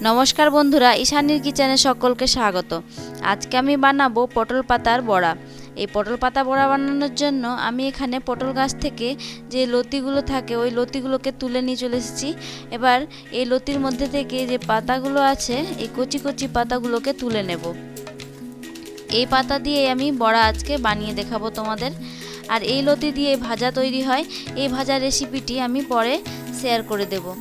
নমস্কার বন্ধুরা, ঈশানীর কিচেনে সকলকে স্বাগত। আজকে আমি বানাবো পটল পাতার বড়া। এই পটল পাতা বড়া বানানোর জন্য আমি এখানে পটল গাছ থেকে যে লতিগুলো থাকে, ওই লতিগুলোকে তুলে নিয়ে চলে এসেছি। এবার এই লতির মধ্যে থেকে যে পাতাগুলো আছে, এই কচি কচি পাতাগুলোকে তুলে নেব। এই পাতা দিয়ে আমি বড়া আজকে বানিয়ে দেখাবো তোমাদের। আর এই লতি দিয়ে ভাজা তৈরি হয়। এই ভাজা রেসিপিটি আমি পরে শেয়ার করে দেবো।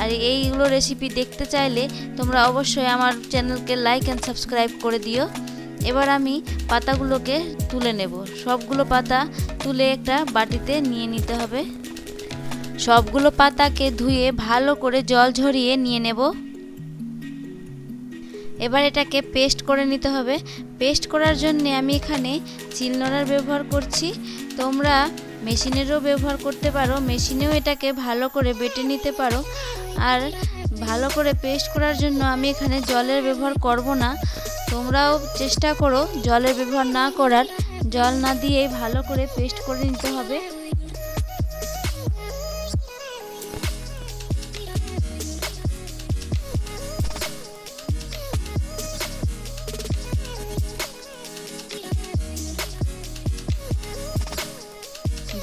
আর এইগুলো রেসিপি দেখতে চাইলে তোমরা অবশ্যই আমার চ্যানেলকে লাইক অ্যান্ড সাবস্ক্রাইব করে দিও। এবার আমি পাতাগুলোকে তুলে নেব। সবগুলো পাতা তুলে একটা বাটিতে নিয়ে নিতে হবে। সবগুলো পাতাকে ধুয়ে ভালো করে জল ঝরিয়ে নিয়ে নেব। এবার এটাকে পেস্ট করে নিতে হবে। পেস্ট করার জন্য আমি এখানে চিলনোড়ার ব্যবহার করছি। তোমরা মেশিনেরও ব্যবহার করতে পারো। মেশিনেও এটাকে ভালো করে বেটে নিতে পারো। আর ভালো করে পেস্ট করার জন্য আমি এখানে জলের ব্যবহার করব না। তোমরাও চেষ্টা করো জলের ব্যবহার না করার। জল না দিয়ে ভালো করে পেস্ট করে নিতে হবে।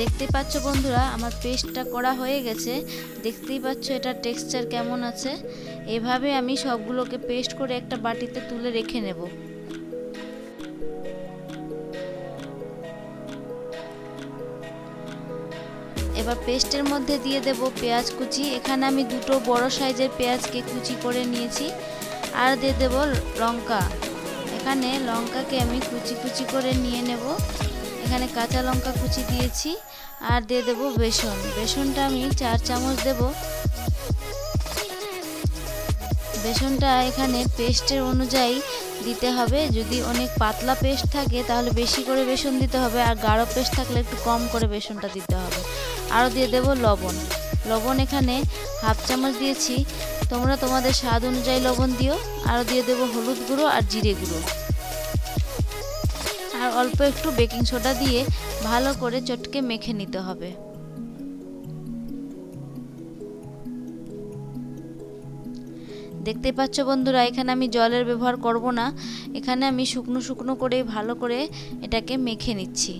দেখতেই পাচ্ছ বন্ধুরা, আমার পেস্টটা করা হয়ে গেছে। দেখতেই পাচ্ছ এটা টেক্সচার কেমন আছে? এভাবে আমি সবগুলোকে পেস্ট করে একটা বাটিতে তুলে রেখে নেব। এবার পেস্টের মধ্যে দিয়ে দেব পেঁয়াজ কুচি। এখানে আমি দুটো বড় সাইজের পেঁয়াজকে কুচি করে নিয়েছি। আর দিয়ে দেব লঙ্কা। এখানে লঙ্কাকে আমি কুচি কুচি করে নিয়ে নেব। এখানে কাঁচা লঙ্কা কুচি দিয়েছি আর দিয়ে দেব বেসন। বেসনটা আমি চার চামচ দেব। বেসনটা এখানে পেস্টের অনুযায়ী দিতে হবে। যদি অনেক পাতলা পেস্ট থাকে তাহলে বেশি করে বেসন দিতে হবে আর গাঢ় পেস্ট থাকলে একটু কম করে বেসনটা দিতে হবে। আরও দিয়ে দেব লবণ। লবণ এখানে হাফ চামচ দিয়েছি। তোমরা তোমাদের স্বাদ অনুযায়ী লবণ দিও। আরও দিয়ে দেব হলুদ গুঁড়ো আর জিরে গুঁড়ো। আর অল্প একটু বেকিং সোডা দিয়ে ভালো করে চটকে মেখে নিতে হবে। দেখতে পাচ্ছ বন্ধুরা, এখানে আমি জলের ব্যবহার করব না। এখানে আমি শুকনো শুকনো করে ভালো করে এটাকে মেখে নিচ্ছি।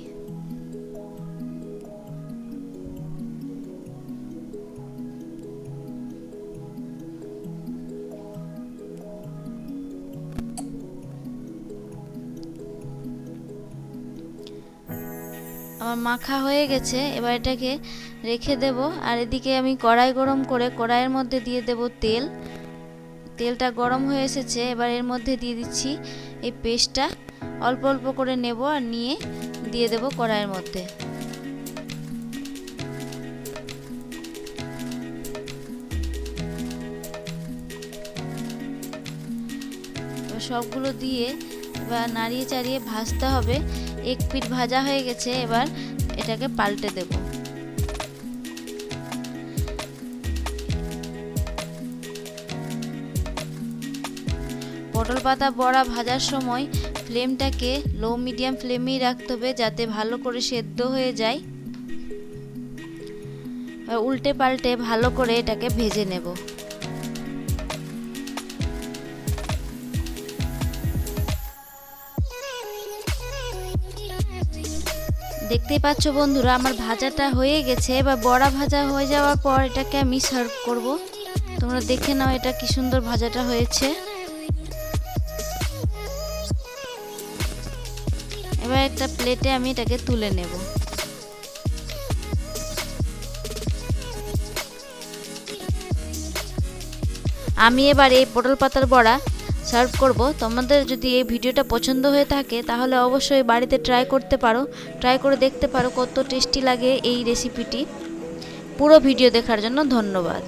আমার মাখা হয়ে গেছে, এবার এটাকে রেখে দেব। আর এদিকে আমি কড়াই গরম করে কড়াইয়ের মধ্যে দিয়ে দেব তেল। তেলটা গরম হয়ে এসেছে, এবার এর মধ্যে দিয়ে দিচ্ছি এই পেস্টটা। অল্প অল্প করে নেব আর নিয়ে দিয়ে দেব কড়াইয়ের মধ্যে। সবগুলো দিয়ে বা নাড়িয়ে চাড়িয়ে ভাজতে হবে। এক পিঠ ভাজা হয়ে গেছে, এবার এটাকে পাল্টে দেব। পটল পাতা বড়া ভাজার সময় ফ্লেমটাকে লো মিডিয়াম ফ্লেমেই রাখতে হবে যাতে ভালো করে সেদ্ধ হয়ে যায়। উল্টে পাল্টে ভালো করে এটাকে ভেজে নেব। দেখতেই পাচ্ছ বন্ধুরা, আমার ভাজাটা হয়ে গেছে। এবার বড়া ভাজা হয়ে যাওয়ার পর এটাকে আমি সার্ভ করব। তোমরা দেখে নাও এটা কি সুন্দর ভাজাটা হয়েছে। এবার একটা প্লেটে আমি এটাকে তুলে নেব। আমি এবার এই পটল পাতার বড়া সার্ভ করব। তোমাদের যদি এই ভিডিওটা পছন্দ হয়ে থাকে, তাহলে অবশ্যই বাড়িতে ট্রাই করতে পারো। ট্রাই করে দেখতে পারো কত টেস্টি লাগে এই রেসিপিটি পুরো ভিডিও দেখার জন্য ধন্যবাদ।